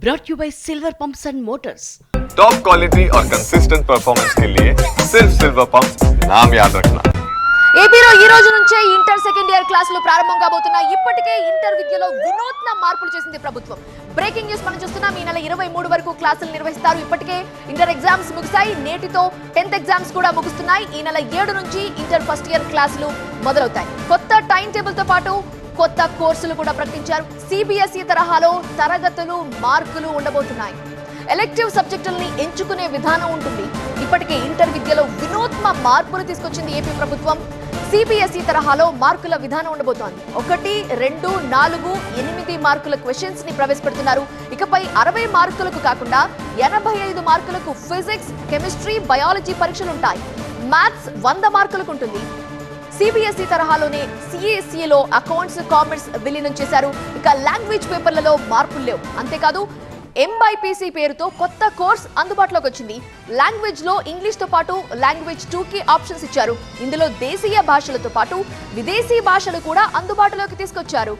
brought you by Silver Pumps and Motors. Top quality और consistent performance के लिए सिर्फ सिल्वर पंप नाम याद रखना ఏపీలో ఈ రోజు నుంచే ఇంటర్ సెకండ్ ఇయర్ క్లాసులు ప్రారంభం కాబోతున్నాయి ఇప్పటికే ఇంటర్ విద్యలో వినూత్న మార్పులు చేసింది ప్రభుత్వం బ్రేకింగ్ న్యూస్ మనం చూస్తున్నాం ఈ నెల ఇరవై మూడు వరకు క్లాసులు నిర్వహిస్తారు ఇప్పటికే ఇంటర్ ఎగ్జామ్స్ ముగిశాయి నేటితో టెన్త్ ఎగ్జామ్స్ కూడా ముగుస్తున్నాయి ఈ నెల ఏడు నుంచి ఇంటర్ ఫస్ట్ ఇయర్ క్లాసులు మొదలవుతాయి కొత్త టైం టేబుల్ తో పాటు కొత్త కోర్సులు కూడా ప్రకటించారు. సిబిఎస్ఈ తరహాలో తరగతులు మార్కులు ఉండబోతున్నాయి. ఎలెక్టివ్ సబ్జెక్టుల్ని ఎంచుకునే విధానం ఉంటుంది. ఇప్పటికే ఇంటర్ విద్యలో వినూత్న మార్పులు తీసుకొచ్చింది ఏపీ ప్రభుత్వం. సిబిఎస్ఈ తరహాలో మార్కుల విధానం ఉండబోతోంది. ఒకటి రెండు నాలుగు ఎనిమిది మార్కుల క్వశ్చన్స్ని ప్రవేశపెడుతున్నారు. ఇకపై అరవై మార్కులకు కాకుండా ఎనభై ఐదు మార్కులకు ఫిజిక్స్ కెమిస్ట్రీ బయాలజీ పరీక్షలు ఉంటాయి మ్యాథ్స్ వంద మార్కులకు ఉంటుంది. సిబిఎస్ఈ తరహాలోనే సిఎస్ఈలో అకౌంట్స్ కామర్స్ విలీనం చేశారు. ఇక లాంగ్వేజ్ పేపర్లలో మార్పులు లేవు. అంతేకాదు ఎంబైపీసీ పేరుతో కొత్త కోర్స్ అందుబాటులోకి వచ్చింది. లాంగ్వేజ్లో ఇంగ్లీష్తో పాటు లాంగ్వేజ్ టూ కి ఆప్షన్స్ ఇచ్చారు. ఇందులో దేశీయ భాషలతో పాటు విదేశీ భాషలు కూడా అందుబాటులోకి తీసుకొచ్చారు.